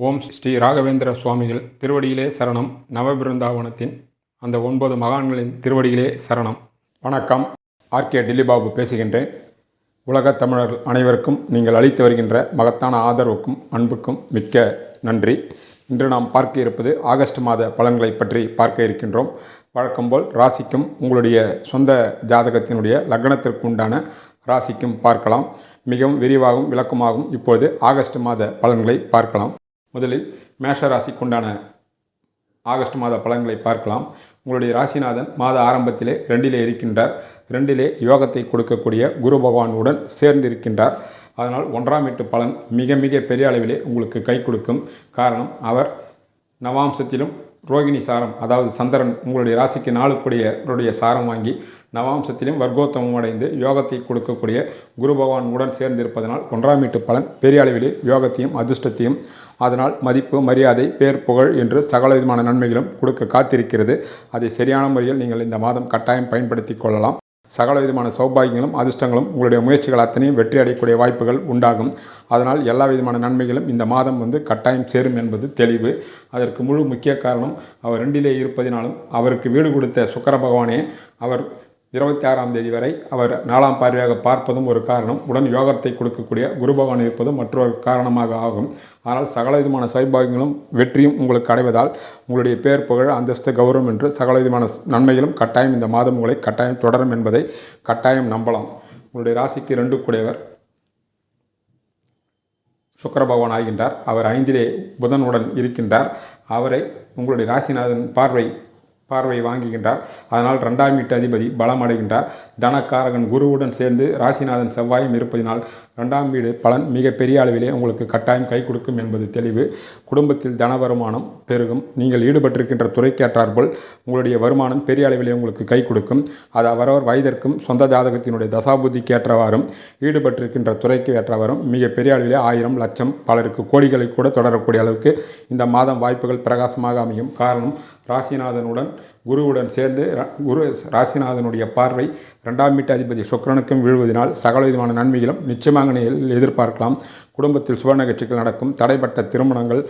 ஓம் ஸ்ரீ ராகவேந்திர சுவாமிகள் திருவடியிலே சரணம். நவபிருந்தாவனத்தின் அந்த ஒன்பது மகான்களின் திருவடியிலே சரணம். வணக்கம். ஆர்கே டில்லிபாபு பேசுகின்றேன். உலகத் தமிழர் அனைவருக்கும் நீங்கள் அளித்து வருகின்ற மகத்தான ஆதரவுக்கும் அன்புக்கும் மிக்க நன்றி. இன்று நாம் பார்க்க இருப்பது ஆகஸ்ட் மாத பலன்களை பற்றி பார்க்க இருக்கின்றோம். வழக்கம்போல் ராசிக்கும் உங்களுடைய சொந்த ஜாதகத்தினுடைய லக்னத்திற்கு உண்டான ராசிக்கும் பார்க்கலாம். மிகவும் விரிவாகவும் விளக்கமாகவும் இப்பொழுது ஆகஸ்ட் மாத பலன்களை பார்க்கலாம். முதலில் மேஷ ராசிக்குண்டான ஆகஸ்ட் மாத பலன்களை பார்க்கலாம். உங்களுடைய ராசிநாதன் மாத ஆரம்பத்திலே ரெண்டிலே இருக்கின்றார். ரெண்டிலே யோகத்தை கொடுக்கக்கூடிய குரு பகவானுடன் சேர்ந்திருக்கின்றார். அதனால் ஒன்றாம் எட்டு பலன் மிக மிக பெரிய அளவிலே உங்களுக்கு கை கொடுக்கும். காரணம் அவர் நவாம்சத்திலும் ரோகிணி சாரம் அதாவது சந்திரன் உங்களுடைய ராசிக்கு நாளுக்குடையவருடைய சாரம் வாங்கி நவாம்சத்திலும் வர்க்கோத்தமும் அடைந்து யோகத்தை கொடுக்கக்கூடிய குரு பகவான் உடன் சேர்ந்திருப்பதனால் ஒன்றாம் வீட்டு பலன் பெரிய அளவிலே யோகத்தையும் அதிர்ஷ்டத்தையும் அதனால் மதிப்பு மரியாதை பேர் புகழ் என்று சகல விதமான நன்மைகளும் கொடுக்க காத்திருக்கிறது. அதை சரியான முறையில் நீங்கள் இந்த மாதம் கட்டாயம் பயன்படுத்தி கொள்ளலாம். சகல விதமான சௌபாகியங்களும் அதிர்ஷ்டங்களும் உங்களுடைய முயற்சிகள் அத்தனையும் வெற்றி அடையக்கூடிய வாய்ப்புகள் உண்டாகும். அதனால் எல்லா விதமான நன்மைகளும் இந்த மாதம் வந்து கட்டாயம் சேரும் என்பது தெளிவு. அதற்கு முழு முக்கிய காரணம் அவர் ரெண்டிலே இருப்பதினாலும் அவருக்கு வீடு கொடுத்த சுக்கர பகவானே அவர் இருபத்தி ஆறாம் தேதி வரை அவர் நாலாம் பார்வையாக பார்ப்பதும் ஒரு காரணம். உடன் யோகத்தை கொடுக்கக்கூடிய குரு பகவான் இருப்பதும் மற்றொரு காரணமாக ஆகும். ஆனால் சகல விதமான சைபாகியங்களும் வெற்றியும் உங்களுக்கு அடைவதால் உங்களுடைய பேர் புகழ் அந்தஸ்து கௌரவம் என்று சகல விதமான நன்மைகளும் கட்டாயம் இந்த மாதம் உங்களை கட்டாயம் தொடரும் என்பதை கட்டாயம் நம்பலாம். உங்களுடைய ராசிக்கு ரெண்டு கூடையவர் சுக்கர பகவான் ஆகின்றார். அவர் ஐந்திலே புதனுடன் இருக்கின்றார். அவரை உங்களுடைய ராசிநாதன் பார்வை பார்வை வாங்குகின்றார். அதனால் ரெண்டாம் வீட்டு அதிபதி பலம் அடைகின்றார். தனக்காரகன் குருவுடன் சேர்ந்து ராசிநாதன் செவ்வாயும் இருப்பதினால் ரெண்டாம் வீடு பலன் மிக பெரிய அளவிலே உங்களுக்கு கட்டாயம் கை கொடுக்கும் என்பது தெளிவு. குடும்பத்தில் தன வருமானம் பெருகும். நீங்கள் ஈடுபட்டிருக்கின்ற துறைக்கேற்றாற்போல் உங்களுடைய வருமானம் பெரிய அளவிலே உங்களுக்கு கை கொடுக்கும். அது அவரவர் வயதிற்கும் சொந்த ஜாதகத்தினுடைய தசாபுத்திக்கு ஏற்றவாறும் ஈடுபட்டிருக்கின்ற துறைக்கு ஏற்றவாறும் மிக பெரிய அளவிலே ஆயிரம் லட்சம் பலருக்கு கோடிகளை கூட தொடரக்கூடிய அளவுக்கு இந்த மாதம் வாய்ப்புகள் பிரகாசமாக அமையும். காரணம் ராசிநாதனுடன் குருவுடன் சேர்ந்து குரு ராசிநாதனுடைய பார்வை ரெண்டாம் வீட்டு அதிபதி சுக்ரனுக்கும் வீழ்வதனால் சகல விதமான நன்மைகளும் நிச்சயமாக எதிர்பார்க்கலாம். குடும்பத்தில் சுப நிகழ்ச்சிகள் நடக்கும். தடைப்பட்ட திருமணங்கள்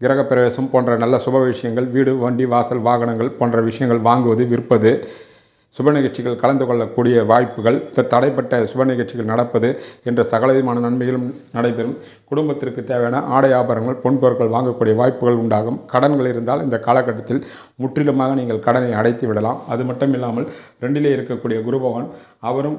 கிரகப்பிரவேசம் போன்ற நல்ல சுப விஷயங்கள் வீடு வண்டி வாசல் வாகனங்கள் போன்ற விஷயங்கள் வாங்குவது விற்பது சுப நிகழ்ச்சிகள் கலந்து கொள்ளக்கூடிய வாய்ப்புகள் தடைப்பட்ட சுப நிகழ்ச்சிகள் நடப்பது என்ற சகலவிதமான நன்மைகளும் நடைபெறும். குடும்பத்திற்கு தேவையான ஆடை ஆபரணங்கள் பொன்பொருட்கள் வாங்கக்கூடிய வாய்ப்புகள் உண்டாகும். கடன்கள் இருந்தால் இந்த காலகட்டத்தில் முற்றிலுமாக நீங்கள் கடனை அடைத்து விடலாம் அது மட்டும் இல்லாமல் ரெண்டிலே இருக்கக்கூடிய குரு பகவான் அவரும்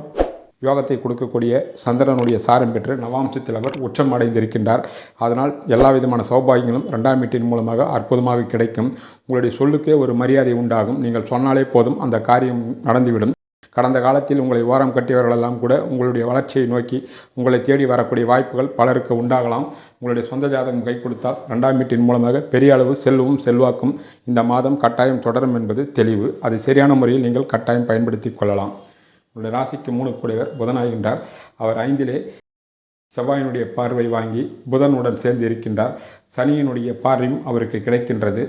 யோகத்தை கொடுக்கக்கூடிய சந்திரனுடைய சாரம் பெற்று நவாம்சத்தில் அவர் உச்சம் அடைந்திருக்கின்றார் அதனால் எல்லா விதமான சௌபாகியங்களும் ரெண்டாம் வீட்டின் மூலமாக அற்புதமாக கிடைக்கும். உங்களுடைய சொல்லுக்கே ஒரு மரியாதை உண்டாகும். நீங்கள் சொன்னாலே போதும் அந்த காரியம் நடந்துவிடும். கடந்த காலத்தில் உங்களை ஓரம் கட்டியவர்களெல்லாம் கூட உங்களுடைய வளர்ச்சியை நோக்கி உங்களை தேடி வரக்கூடிய வாய்ப்புகள் பலருக்கு உண்டாகலாம். உங்களுடைய சொந்த ஜாதகம் கை கொடுத்தால் ரெண்டாம் வீட்டின் மூலமாக பெரிய அளவு செல்வமும் செல்வாக்கும் இந்த மாதம் கட்டாயம் தொடரும் என்பது தெளிவு. அதை சரியான முறையில் நீங்கள் கட்டாயம் பயன்படுத்தி கொள்ளலாம். உங்களுடைய ராசிக்கு மூணு கூடியவர் புதனாகின்றார் அவர் ஐந்திலே செவ்வாயினுடைய பார்வை வாங்கி புதனுடன் சேர்ந்து இருக்கின்றார். சனியினுடைய பார்வையும் அவருக்கு கிடைக்கின்றது.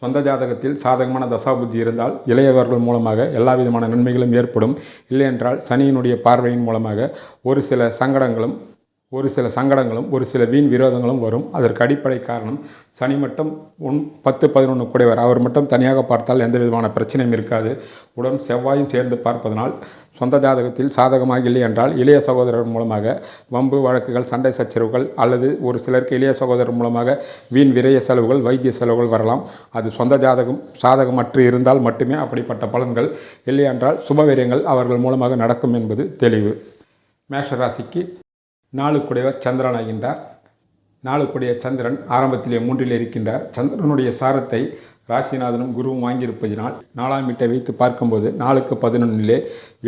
சொந்த ஜாதகத்தில் சாதகமான தசாபுத்தி இருந்தால் இளையவர்கள் மூலமாக எல்லா விதமான நன்மைகளும் ஏற்படும். இல்லையென்றால் சனியினுடைய பார்வையின் மூலமாக ஒரு சில சங்கடங்களும் ஒரு சில சங்கடங்களும் ஒரு சில வீண் விரோதங்களும் வரும். அதற்கு அடிப்படை காரணம் சனி மட்டும் ஒன் பத்து பதினொன்று கூடையவர். அவர் மட்டும் தனியாக பார்த்தால் எந்த விதமான பிரச்சனையும் இருக்காது. உடன் செவ்வாயும் சேர்ந்து பார்ப்பதனால் சொந்த ஜாதகத்தில் சாதகமாக இல்லை என்றால் இளைய சகோதரர் மூலமாக வம்பு வழக்குகள் சண்டை சச்சரவுகள் அல்லது ஒரு சிலருக்கு இளைய சகோதரர் மூலமாக வீண் விரய செலவுகள் வைத்திய செலவுகள் வரலாம். அது சொந்த ஜாதகம் சாதகமற்று இருந்தால் மட்டுமே அப்படிப்பட்ட பலன்கள் இல்லையென்றால் சுபவீரியங்கள் அவர்கள் மூலமாக நடக்கும் என்பது தெளிவு. மேஷராசிக்கு நாளுக்குடையவர் சந்திரன் ஆகின்றார் நாளுக்குடைய சந்திரன் ஆரம்பத்திலே மூன்றில் இருக்கின்றார். சந்திரனுடைய சாரத்தை ராசிநாதனும் குருவும் வாங்கியிருப்பதினால் நாலாம் வீட்டை வைத்து பார்க்கும்போது நாலுக்கு பதினொன்றிலே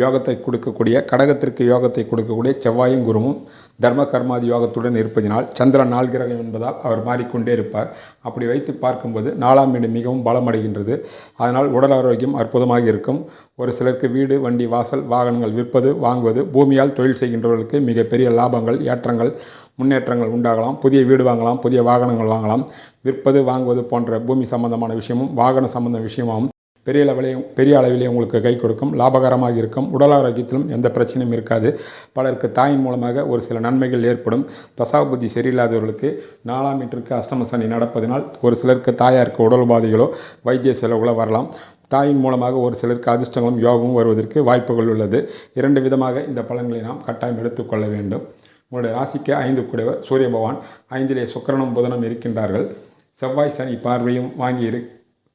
யோகத்தை கொடுக்கக்கூடிய கடகத்திற்கு யோகத்தை கொடுக்கக்கூடிய செவ்வாயும் குருவும் தர்ம கர்மாதி யோகத்துடன் இருப்பதினால் சந்திரன் நாள் கிரகம் என்பதால் அவர் மாறிக்கொண்டே இருப்பார். அப்படி வைத்து பார்க்கும்போது நாலாம் வீடு மிகவும் பலமடைகின்றது. அதனால் உடல் ஆரோக்கியம் அற்புதமாக இருக்கும். ஒரு சிலருக்கு வீடு வண்டி வாசல் வாகனங்கள் விற்பது வாங்குவது பூமியால் தொழில் செய்கின்றவர்களுக்கு மிகப்பெரிய லாபங்கள் ஏற்றங்கள் முன்னேற்றங்கள் உண்டாகலாம். புதிய வீடு வாங்கலாம் புதிய வாகனங்கள் வாங்கலாம். விற்பது வாங்குவது போன்ற பூமி சம்பந்தமான விஷயமும் வாகன சம்பந்த விஷயமாகவும் பெரிய அளவிலே பெரிய அளவிலே உங்களுக்கு கை கொடுக்கும் லாபகரமாக இருக்கும். உடல் ஆரோக்கியத்திலும் எந்த பிரச்சனையும் இருக்காது. பலருக்கு தாயின் மூலமாக ஒரு சில நன்மைகள் ஏற்படும். தசாபுத்தி சரியில்லாதவர்களுக்கு நாலாம் மீட்டருக்கு அஷ்டம சனி நடப்பதனால் ஒரு சிலருக்கு தாயாருக்கு உடல் உபாதைகளோ வைத்திய செலவுகளோ வரலாம். தாயின் மூலமாக ஒரு சிலருக்கு அதிர்ஷ்டங்களும் யோகமும் வருவதற்கு வாய்ப்புகள் உள்ளது. இரண்டு விதமாக இந்த பலன்களை நாம் கட்டாயம் எடுத்துக்கொள்ள வேண்டும். உங்களுடைய ராசிக்கு ஐந்து கூடவர் சூரிய பகவான் ஐந்திலே சுக்கரனும் புதனும் இருக்கின்றார்கள். செவ்வாய் சனி பார்வையும் வாங்கி இரு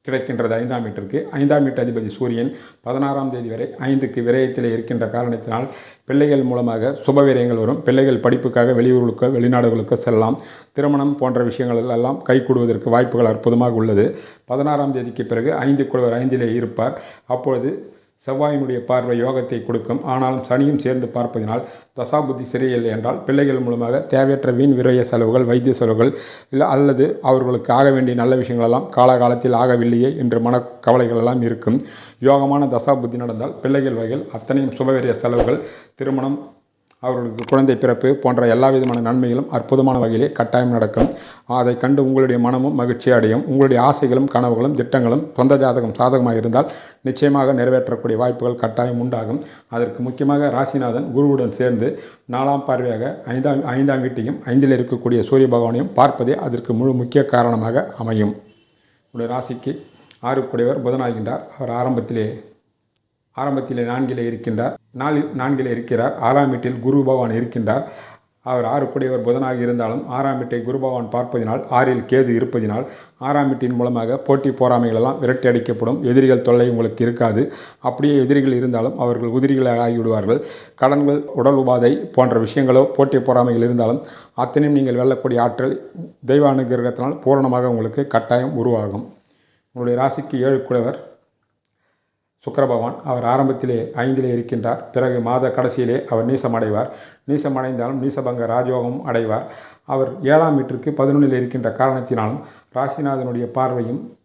கிடைக்கின்றது ஐந்தாம் மீட்டருக்கு ஐந்தாம் மீட்டர் அதிபதி சூரியன் பதினாறாம் தேதி வரை ஐந்துக்கு விரயத்தில் இருக்கின்ற காரணத்தினால் பிள்ளைகள் மூலமாக சுப விரயங்கள் வரும். பிள்ளைகள் படிப்புக்காக வெளியூர்களுக்கோ வெளிநாடுகளுக்கோ செல்லலாம். திருமணம் போன்ற விஷயங்கள் எல்லாம் கைகூடுவதற்கு வாய்ப்புகள் அற்புதமாக உள்ளது. பதினாறாம் தேதிக்கு பிறகு ஐந்து குழுவர் ஐந்திலே இருப்பார். அப்பொழுது செவ்வாயினுடைய பார்வை யோகத்தை கொடுக்கும். ஆனாலும் சனியும் சேர்ந்து பார்ப்பதினால் தசாபுத்தி சரியில்லை என்றால் பிள்ளைகள் மூலமாக தேவையற்ற வீண் விரய செலவுகள் வைத்திய செலவுகள் இல்லை அல்லது அவர்களுக்கு ஆக வேண்டிய நல்ல விஷயங்களெல்லாம் காலகாலத்தில் ஆகவில்லையே என்று மன கவலைகளெல்லாம் இருக்கும். யோகமான தசாபுத்தி நடந்தால் பிள்ளைகள் வகையில் அத்தனையும் சுபவிரய செலவுகள் திருமணம் அவர்களுக்கு குழந்தை பிறப்பு போன்ற எல்லா விதமான நன்மைகளும் அற்புதமான வகையிலே கட்டாயம் நடக்கும். அதை கண்டு உங்களுடைய மனமும் மகிழ்ச்சி அடையும். உங்களுடைய ஆசைகளும் கனவுகளும் திட்டங்களும் சொந்த ஜாதகம் சாதகமாக இருந்தால் நிச்சயமாக நிறைவேற்றக்கூடிய வாய்ப்புகள் கட்டாயம் உண்டாகும். அதற்கு முக்கியமாக ராசிநாதன் குருவுடன் சேர்ந்து நாலாம் பார்வையாக ஐந்தாம் ஐந்தாம் வீட்டையும் ஐந்தில் இருக்கக்கூடிய சூரிய பகவானையும் பார்ப்பதே அதற்கு முழு முக்கிய காரணமாக அமையும். உடைய ராசிக்கு ஆறுக்குடையவர் புதனாகின்றார். அவர் ஆரம்பத்திலே ஆரம்பத்தில் நான்கிலே இருக்கின்றார். நாலில் நான்கிலே இருக்கிறார். ஆறாம் வீட்டில் குரு பகவான் இருக்கின்றார். அவர் ஆறு கூடியவர் புதனாக இருந்தாலும் ஆறாம் வீட்டை குரு பகவான் பார்ப்பதினால் ஆறில் கேது இருப்பதினால் ஆறாம் வீட்டின் மூலமாக போட்டி போராமைகள் எல்லாம் விரட்டி அடிக்கப்படும். எதிரிகள் தொல்லை உங்களுக்கு இருக்காது. அப்படியே எதிரிகள் இருந்தாலும் அவர்கள் உதிரிகளாக ஆகிவிடுவார்கள். கடன்கள் உடல் உபாதை போன்ற விஷயங்களோ போட்டி போராமைகள் இருந்தாலும் அத்தனையும் நீங்கள் வெல்லக்கூடிய ஆற்றல் தெய்வ அனுகிரகத்தினால் பூரணமாக உங்களுக்கு கட்டாயம் உருவாகும். உங்களுடைய ராசிக்கு ஏழு குழவர் சுக்கிர பகவான் அவர் ஆரம்பத்திலே ஐந்திலே இருக்கின்றார். பிறகு மாத கடைசியிலே அவர் நீசமடைவார். நீசமடைந்தாலும் நீசபங்க ராஜயோகம் அடைவார். அவர் ஏழாம் வீட்டிற்கு பதினொன்றில் இருக்கின்ற காரணத்தினாலும் ராசிநாதனுடைய பார்வையும்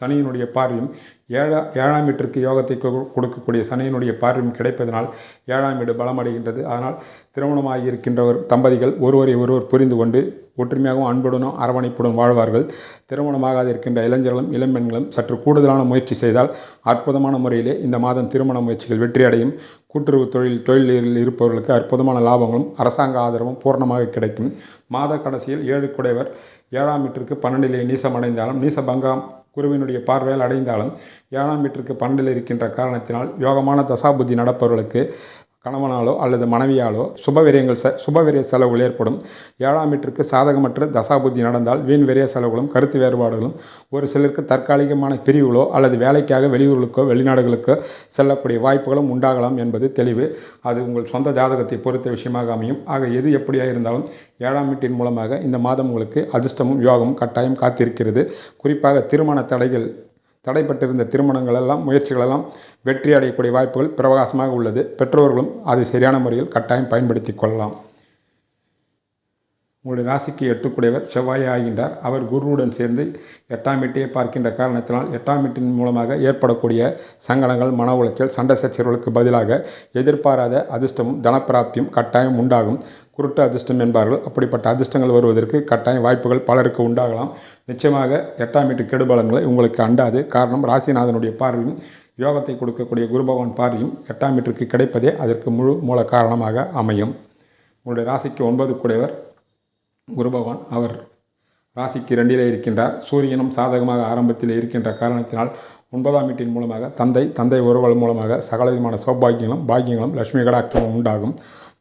சனியினுடைய பார்வையும் ஏழா ஏழாம் வீட்டிற்கு யோகத்தை கொ- கொடுக்கக்கூடிய சனியினுடைய பார்வையும் கிடைப்பதனால் ஏழாம் வீடு பலமடைகின்றது. அதனால் திருமணமாகி இருக்கின்றவர் தம்பதிகள் ஒருவரை ஒருவர் புரிந்து கொண்டு ஒற்றுமையாகவும் அன்புடனும் அரவணைப்புடன் வாழ்வார்கள். திருமணமாகாது இருக்கின்ற இளைஞர்களும் இளம்பெண்களும் சற்று கூடுதலான முயற்சி செய்தால் அற்புதமான முறையிலே இந்த மாதம் திருமண முயற்சிகள் வெற்றியடையும். கூட்டுறவு தொழில் தொழிலில் இருப்பவர்களுக்கு அற்புதமான லாபங்களும் அரசாங்க ஆதரவும் பூர்ணமாக கிடைக்கும். மாத கடைசியில் ஏழு குடைவர் ஏழாம் வீட்டிற்கு பன்னெண்டிலே நீசமடைந்தாலும் நீசபங்கம் குருவினுடைய பார்வையால் அடைந்தாலும் ஏழாம் வீட்டிற்கு பன்னெண்டில் இருக்கின்ற காரணத்தினால் யோகமான தசாபுத்தி நடப்பவர்களுக்கு கணவனாலோ அல்லது மனைவியாலோ சுபவிரயங்கள் செ சுபவிரய செலவுகள் ஏற்படும். ஏழாம் வீட்டிற்கு சாதகமற்ற தசாபுத்தி நடந்தால் வீண் விரய செலவுகளும் கருத்து வேறுபாடுகளும் ஒரு சிலருக்கு தற்காலிகமான பிரிவுகளோ அல்லது வேலைக்காக வெளியூர்களுக்கோ வெளிநாடுகளுக்கோ செல்லக்கூடிய வாய்ப்புகளும் உண்டாகலாம் என்பது தெளிவு. அது உங்கள் சொந்த ஜாதகத்தை பொறுத்த விஷயமாக அமையும். ஆக எது எப்படியாக இருந்தாலும் ஏழாம் வீட்டின் மூலமாக இந்த மாதம் உங்களுக்கு அதிர்ஷ்டமும் யோகமும் கட்டாயம் காத்திருக்கிறது. குறிப்பாக திருமண தடைகள் தடைப்பட்டிருந்த திருமணங்கள் எல்லாம் முயற்சிகள் எல்லாம் வெற்றி அடையக்கூடிய வாய்ப்புகள் பிரகாசமாக உள்ளது. பெற்றோர்களும் அதை சரியான முறையில் கட்டாயம் பயன்படுத்தி கொள்ளலாம். உங்களுடைய ராசிக்கு எட்டுக்குடையவர் செவ்வாய் ஆகின்றார். அவர் குருவுடன் சேர்ந்து எட்டாம் வீட்டையே பார்க்கின்ற காரணத்தினால் எட்டாம் வீட்டின் மூலமாக ஏற்படக்கூடிய சங்கடங்கள் மன உளைச்சல் சண்டை சச்சரவுகளுக்கு பதிலாக எதிர்பாராத அதிர்ஷ்டமும் தனப்பிராப்தியும் கட்டாயம் உண்டாகும். குருட்டு அதிர்ஷ்டம் என்பார்கள். அப்படிப்பட்ட அதிர்ஷ்டங்கள் வருவதற்கு கட்டாய வாய்ப்புகள் பலருக்கு உண்டாகலாம். நிச்சயமாக எட்டாம் வீட்டு கெடுபலன்களை உங்களுக்கு அண்டாது. காரணம் ராசிநாதனுடைய பார்வையும் யோகத்தை கொடுக்கக்கூடிய குருபகவான் பார்வையும் எட்டாம் வீட்டிற்கு கிடைப்பதே அதற்கு முழு மூல காரணமாக அமையும். உங்களுடைய ராசிக்கு ஒன்பது கூடையவர் குரு பகவான் அவர் ராசிக்கு ரெண்டிலே இருக்கின்றார். சூரியனும் சாதகமாக ஆரம்பத்தில் இருக்கின்ற காரணத்தினால் ஒன்பதாம் வீட்டின் மூலமாக தந்தை தந்தை உறவுகள் மூலமாக சகலவிதமான சௌபாகியங்களும் பாக்கியங்களும் லட்சுமி கடாட்சமும் உண்டாகும்.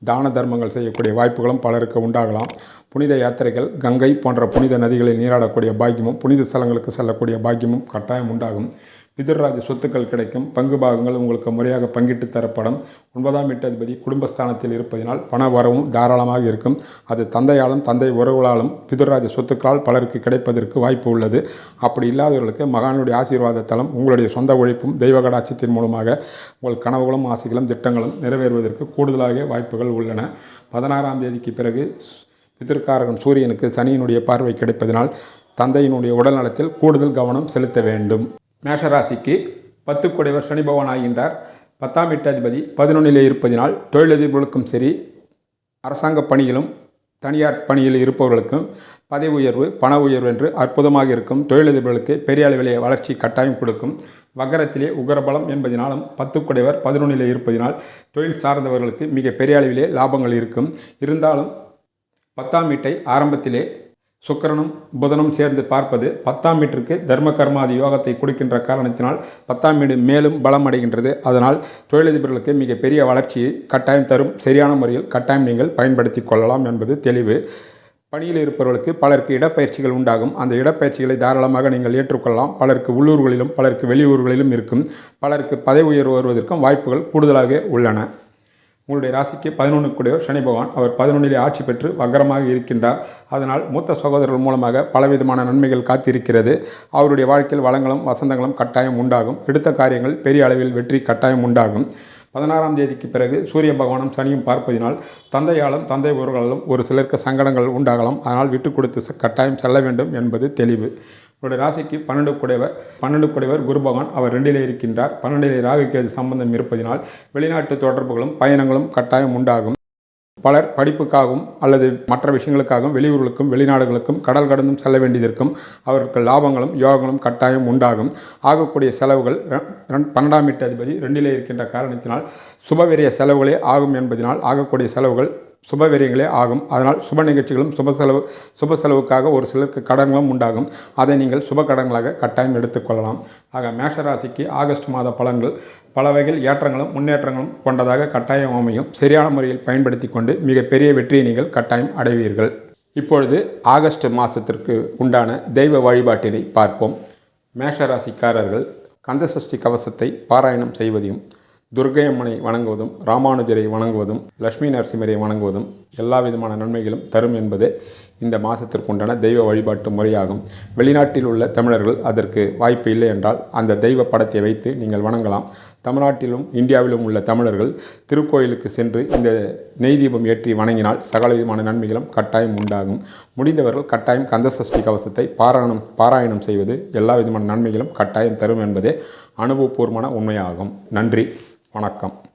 தான தர்மங்கள் செய்யக்கூடிய வாய்ப்புகளும் பலருக்கு உண்டாகலாம். புனித யாத்திரைகள் கங்கை போன்ற புனித நதிகளில் நீராடக்கூடிய பாக்கியமும் புனித ஸ்தலங்களுக்கு செல்லக்கூடிய பாக்கியமும் கட்டாயம் உண்டாகும். பிதர்ராஜ சொத்துக்கள் கிடைக்கும். பங்கு பாகங்கள் உங்களுக்கு முறையாக பங்கிட்டு தரப்படும். ஒன்பதாம் வீட்டதிபதி குடும்பஸ்தானத்தில் இருப்பதினால் பண வரவும் தாராளமாக இருக்கும். அது தந்தையாலும் தந்தை உறவுகளாலும் பிதர்ராஜ சொத்துக்களால் பலருக்கு கிடைப்பதற்கு வாய்ப்பு உள்ளது. அப்படி இல்லாதவர்களுக்கு மகானுடைய ஆசீர்வாத உங்களுடைய சொந்த உழைப்பும் தெய்வ கடாட்சத்தின் மூலமாக உங்கள் கனவுகளும் ஆசைகளும் திட்டங்களும் நிறைவேறுவதற்கு கூடுதலாக வாய்ப்புகள் உள்ளன. பதினாறாம் தேதிக்கு பிறகு பிதற்காரகன் சூரியனுக்கு சனியினுடைய பார்வை கிடைப்பதனால் தந்தையினுடைய உடல் நலத்தில் கூடுதல் கவனம் செலுத்த வேண்டும். மேஷராசிக்கு பத்து குடைவர் சனி பகவான் ஆகின்றார். பத்தாம் வீட்டாதிபதி பதினொன்றிலே இருப்பதினால் தொழிலதிபர்களுக்கும் சரி அரசாங்க பணியிலும் தனியார் பணியில் இருப்பவர்களுக்கும் பதவி உயர்வு பண உயர்வு என்று அற்புதமாக இருக்கும். தொழிலதிபர்களுக்கு பெரிய அளவிலே வளர்ச்சி கட்டாயம் கொடுக்கும். வக்கரத்திலே உகரபலம் என்பதினாலும் பத்து குடைவர் பதினொன்றிலே இருப்பதினால் தொழில் சார்ந்தவர்களுக்கு மிக பெரிய அளவிலே லாபங்கள் இருக்கும். இருந்தாலும் பத்தாம் வீட்டை ஆரம்பத்திலே சுக்கரனும் புதனும் சேர்ந்து பார்ப்பது பத்தாம் வீட்டிற்கு தர்ம கர்மாதி யோகத்தை கொடுக்கின்ற காரணத்தினால் பத்தாம் வீடு மேலும் பலம் அடைகின்றது. அதனால் தொழிலதிபர்களுக்கு மிகப்பெரிய வளர்ச்சியை கட்டாயம் தரும். சரியான முறையில் கட்டாயம் நீங்கள் பயன்படுத்தி கொள்ளலாம் என்பது தெளிவு. பணியில் இருப்பவர்களுக்கு பலருக்கு இடப்பயிற்சிகள் உண்டாகும். அந்த இடப்பயிற்சிகளை தாராளமாக நீங்கள் ஏற்றுக்கொள்ளலாம். பலருக்கு உள்ளூர்களிலும் பலருக்கு வெளியூர்களிலும் இருக்கும். பலருக்கு பதவி உயர்வு வருவதற்கும் வாய்ப்புகள் கூடுதலாக உள்ளன. உங்களுடைய ராசிக்கு பதினொன்று கூடியவர் சனி பகவான். அவர் பதினொன்றிலே ஆட்சி பெற்று வக்கரமாக இருக்கின்றார். அதனால் மூத்த சகோதரர்கள் மூலமாக பலவிதமான நன்மைகள் காத்திருக்கிறது. அவருடைய வாழ்க்கையில் வளங்களும் வசந்தங்களும் கட்டாயம் உண்டாகும். எடுத்த காரியங்கள் பெரிய அளவில் வெற்றி கட்டாயம் உண்டாகும். பதினாறாம் தேதிக்கு பிறகு சூரிய பகவானும் சனியும் பார்ப்பதினால் தந்தையாலும் தந்தை உறவுகளாலும் ஒரு சிலருக்கு சங்கடங்கள் உண்டாகலாம். அதனால் விட்டு கொடுத்து கட்டாயம் செல்ல வேண்டும் என்பது தெளிவு. உங்களுடைய ராசிக்கு பன்னெண்டு குடைவர் பன்னெண்டு குடைவர் குரு பகவான் அவர் ரெண்டிலே இருக்கின்றார். பன்னெண்டிலே ராகுக்கேது சம்பந்தம் இருப்பதினால் வெளிநாட்டு தொடர்புகளும் பயணங்களும் கட்டாயம் உண்டாகும். பலர் படிப்புக்காகவும் அல்லது மற்ற விஷயங்களுக்காகவும் வெளியூர்களுக்கும் வெளிநாடுகளுக்கும் கடல் கடந்தும் செல்ல வேண்டியதற்கும் அவருக்கு லாபங்களும் யோகங்களும் கட்டாயம் உண்டாகும். ஆகக்கூடிய செலவுகள் பன்னெண்டாம் வீட்டு அதிபதி ரெண்டிலே இருக்கின்ற காரணத்தினால் சுபவிரிய செலவுகளே ஆகும் என்பதனால் ஆகக்கூடிய செலவுகள் சுபவிரியங்களே ஆகும். அதனால் சுப நிகழ்ச்சிகளும் சுப செலவு சுப செலவுக்காக ஒரு சிலருக்கு கடன்களும் உண்டாகும். அதை நீங்கள் சுப கடன்களாக கட்டாயம் எடுத்துக்கொள்ளலாம் ஆக மேஷராசிக்கு ஆகஸ்ட் மாத பலன்கள் பல வகையில் ஏற்றங்களும் முன்னேற்றங்களும் கொண்டதாக கட்டாயம் அமையும். சரியான முறையில் பயன்படுத்தி கொண்டு மிகப்பெரிய வெற்றியை நீங்கள் கட்டாயம் அடைவீர்கள். இப்பொழுது ஆகஸ்ட் மாதத்திற்கு உண்டான தெய்வ வழிபாட்டினை பார்ப்போம். மேஷராசிக்காரர்கள் கந்தசஷ்டி கவசத்தை பாராயணம் செய்வதையும் துர்க்கை அம்மனை வணங்குவதும் ராமானுஜரை வணங்குவதும் லட்சுமி நரசிம்மரை வணங்குவதும் எல்லா விதமான நன்மைகளும் தரும் என்பது இந்த மாதத்திற்குண்டான தெய்வ வழிபாட்டு முறையாகும். வெளிநாட்டில் உள்ள தமிழர்கள் அதற்கு வாய்ப்பு இல்லை என்றால் அந்த தெய்வ படத்தை வைத்து நீங்கள் வணங்கலாம். தமிழ்நாட்டிலும் இந்தியாவிலும் உள்ள தமிழர்கள் திருக்கோயிலுக்கு சென்று இந்த நெய் தீபம் ஏற்றி வணங்கினால் சகல விதமான நன்மைகளும் கட்டாயம் உண்டாகும். முடிந்தவர்கள் கட்டாயம் கந்தசஷ்டி கவசத்தை பாராயணம் பாராயணம் செய்வது எல்லா விதமான நன்மைகளும் கட்டாயம் தரும் என்பதே அனுபவபூர்வமான உண்மையாகும். நன்றி. வணக்கம்.